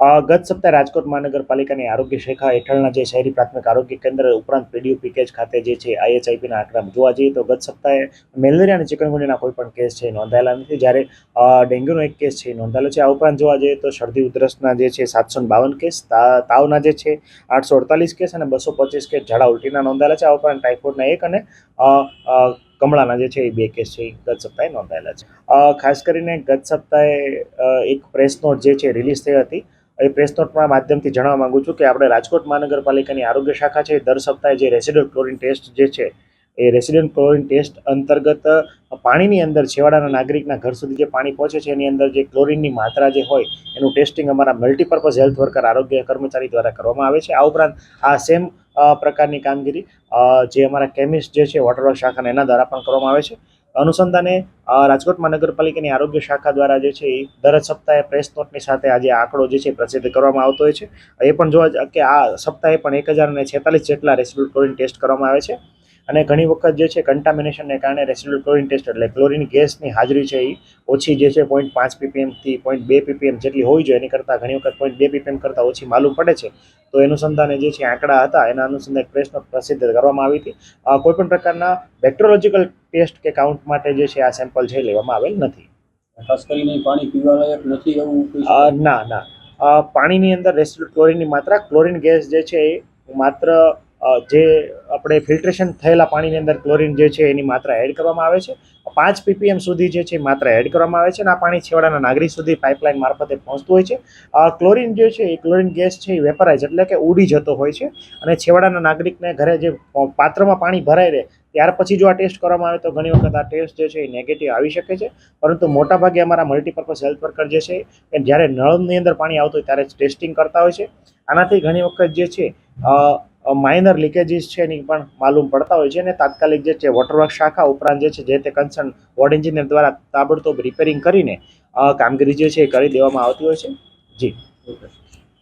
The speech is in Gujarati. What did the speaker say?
ગત સપ્તાહે રાજકોટ મહાનગરપાલિકાની આરોગ્ય શાખા હેઠળના જે શહેરી પ્રાથમિક આરોગ્ય કેન્દ્ર ઉપરાંત પીડીયુ પેકેજ ખાતે જે છે આઈએચઆઈપીના આંકડા જોવા જઈએ તો ગત સપ્તાહે મેલેરિયા અને ચિકનગુનિયાના કોઈ પણ કેસ છે નોંધાયેલા નથી. જ્યારે ડેન્ગ્યુનો એક કેસ છે નોંધાયેલો છે. આ ઉપરાંત જોવા જઈએ તો શરદી ઉધરસના જે છે સાતસો બાવન કેસ તાવના જે છે આઠસો અડતાલીસ કેસ અને બસો પચીસ કેસ ઝાડા ઉલટીના નોંધાયેલા છે. આ ઉપરાંત ટાઇફોઇડના એક અને કમળાના જે છે એ બે કેસ છે એ ગત સપ્તાહે નોંધાયેલા છે. ખાસ કરીને ગત સપ્તાહે એક પ્રેસ નોટ જે છે રિલીઝ થઈ હતી. એ પ્રેસ નોટના માધ્યમથી જણાવવા માંગુ છું કે આપણે રાજકોટ મહાનગરપાલિકાની આરોગ્ય શાખા છે, દર સપ્તાહે જે રેસિડન્ટ ક્લોરિન ટેસ્ટ જે છે, એ રેસિડન્ટ ક્લોરિન ટેસ્ટ અંતર્ગત પાણીની અંદર છેવાડાના નાગરિકના ઘર સુધી જે પાણી પહોંચે છે, એની અંદર જે ક્લોરિનની માત્રા જે હોય, એનું ટેસ્ટિંગ અમારા મલ્ટીપર્પઝ હેલ્થ વર્કર આરોગ્ય કર્મચારી દ્વારા કરવામાં આવે છે. આ ઉપરાંત આ સેમ પ્રકારની કામગીરી જે અમારા કેમિસ્ટ જે છે વોટર શાખાના એના દ્વારા પણ કરવામાં આવે છે. અનુસંધાને રાજકોટ મહાનગરપાલિકાની આરોગ્ય શાખા દ્વારા જે છે એ દર સપ્તાહે પ્રેસ નોટની સાથે આજે આંકડો જે છે પ્રસિદ્ધ કરવામાં આવતો હોય છે. એ પણ જોવા કે આ સપ્તાહે પણ એક હજાર અને છેતાલીસ જેટલા રેસિડ્યુલ ક્લોરિન ટેસ્ટ કરવામાં આવે છે. અને ઘણી વખત જે છે કન્ટામિનેશનને કારણે રેસિડ્યુલ ક્લોરિન ટેસ્ટ એટલે ક્લોરિન ગેસની હાજરી છે એ ઓછી જે છે પોઈન્ટ પાંચ પીપીએમથી પોઈન્ટ બે પીપીએમ જેટલી હોવી જોઈએ એની કરતાં ઘણી વખત પોઈન્ટ બે પીપીએમ કરતાં ઓછી માલુમ પડે છે. તો અનુસંધાને જે છે આંકડા હતા, એના અનુસંધાને પ્રેસ નોટ પ્રસિદ્ધ કરવામાં આવી હતી. કોઈપણ પ્રકારના બેક્ટેરોલોજીકલ ટેસ્ટ કે કાઉન્ટ માટે જે છે આ સેમ્પલ છે લેવામાં આવેલ નથી ખાસ કરીને પાણી પીવા લાયક નથી એવું? ના ના પાણીની અંદર રેસ્ટ ક્લોરિનની માત્રા ક્લોરિન ગેસ જે છે એ માત્ર જે આપણે ફિલ્ટ્રેશન થયેલા પાણીની અંદર ક્લોરિન જે છે એની માત્રા એડ કરવામાં આવે છે. પાંચ પીપીએમ સુધી જે છે માત્રા એડ કરવામાં આવે છે અને આ પાણી છેવાડાના નાગરિક સુધી પાઇપલાઇન મારફતે પહોંચતું હોય છે. ક્લોરિન જે છે એ ક્લોરિન ગેસ છે એ વેપરાઇઝ એટલે કે ઉડી જતો હોય છે અને છેવાડાના નાગરિકને ઘરે જે પાત્રમાં પાણી ભરાઈ રહે ત્યાર પછી જો આ ટેસ્ટ કરવામાં આવે તો ઘણી વખત આ ટેસ્ટ જે છે એ નેગેટિવ આવી શકે છે. પરંતુ મોટાભાગે અમારા મલ્ટીપર્પઝ હેલ્થ વર્કર જે છે કે જ્યારે નળની અંદર પાણી આવતું હોય ત્યારે ટેસ્ટિંગ કરતા હોય છે. આનાથી ઘણી વખત જે છે માઇનર લીકેજીસ છે એની પણ માલુમ પડતા હોય છે અને તાત્કાલિક જે છે વોટરવર્ક શાખા ઉપરાંત જે છે જે તે કન્સર્ન વોર્ડ એન્જિનિયર દ્વારા તાબડતોબ રિપેરિંગ કરીને કામગીરી જે છે એ કરી દેવામાં આવતી હોય છે જી ઓકે.